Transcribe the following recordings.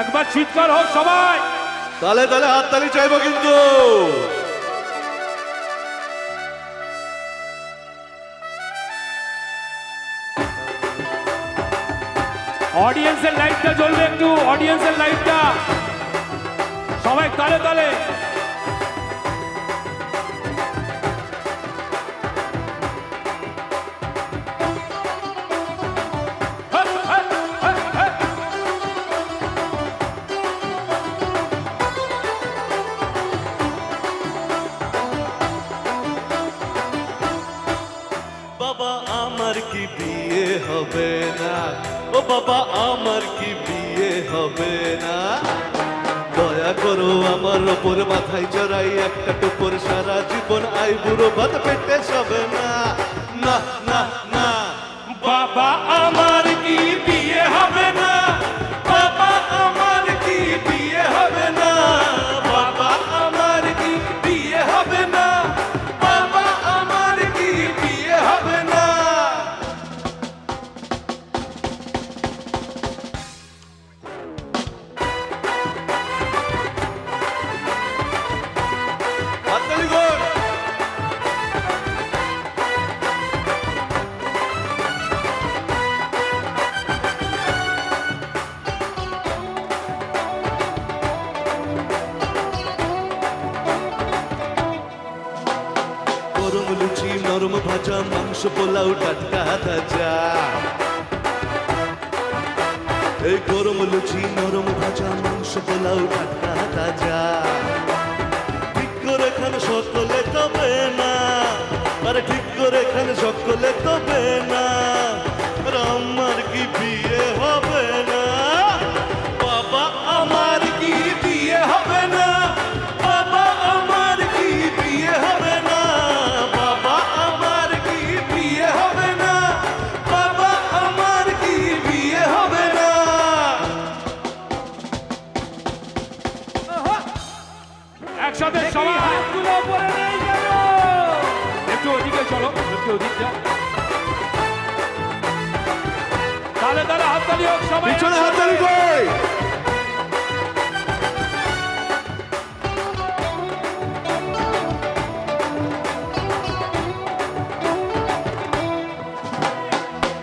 একবার চিৎকার হোক সবাই। তালে তালে হাততালি চাইব কিন্তু। অডিয়েন্সের লাইটটা জ্বলবে একটু অডিয়েন্সের লাইটটা সবাই তালে তালে। হবে না। ও বাবা, আমার কি বিয়ে হবে না? দয়া করো, আমার ওপর মাথায় চড়াই একটা টুপুর সারা জীবন। আই বুড়ো ভাত পেটে লুচি, নরম ভাজা, মাংস, পোলাও, টাটকা তাজা এই গরম লুচি, নরম ভাজা, মাংস, পোলাও, টাটকা তাজা একসাথে সবাই। হাতগুলো উপরে একটু ওদিকে চলো একটু ওদিক যাও তালে তালে হাততালি হোক সবাই পিছনে হাততালি কই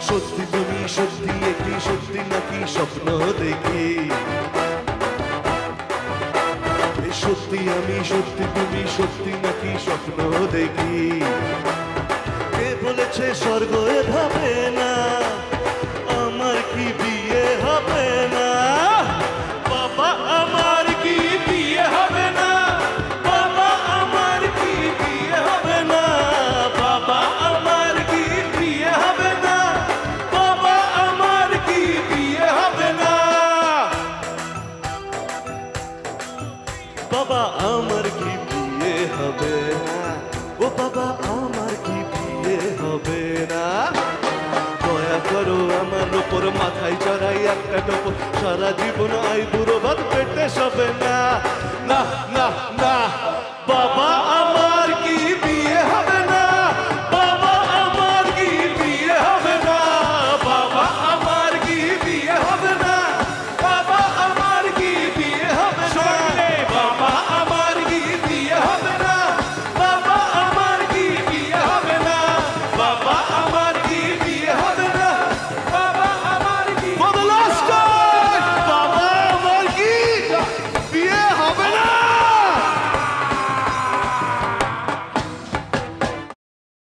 সত্যি তুমি সত্যি একটি সত্যি নাকি স্বপ্ন দেখি? সত্যি আমি সত্যি তুমি সত্যি নাকি স্বপ্ন দেখি? কে বলেছে স্বর্গ এভাবে না? হবে না। ও বাবা, আমার কি বিয়ে হবে না? দয়া করো আমার উপর মাথায় চড়াই একটা টপ। সারা জীবন আই বুড়ো ভাত পেটে সবে না। না না না।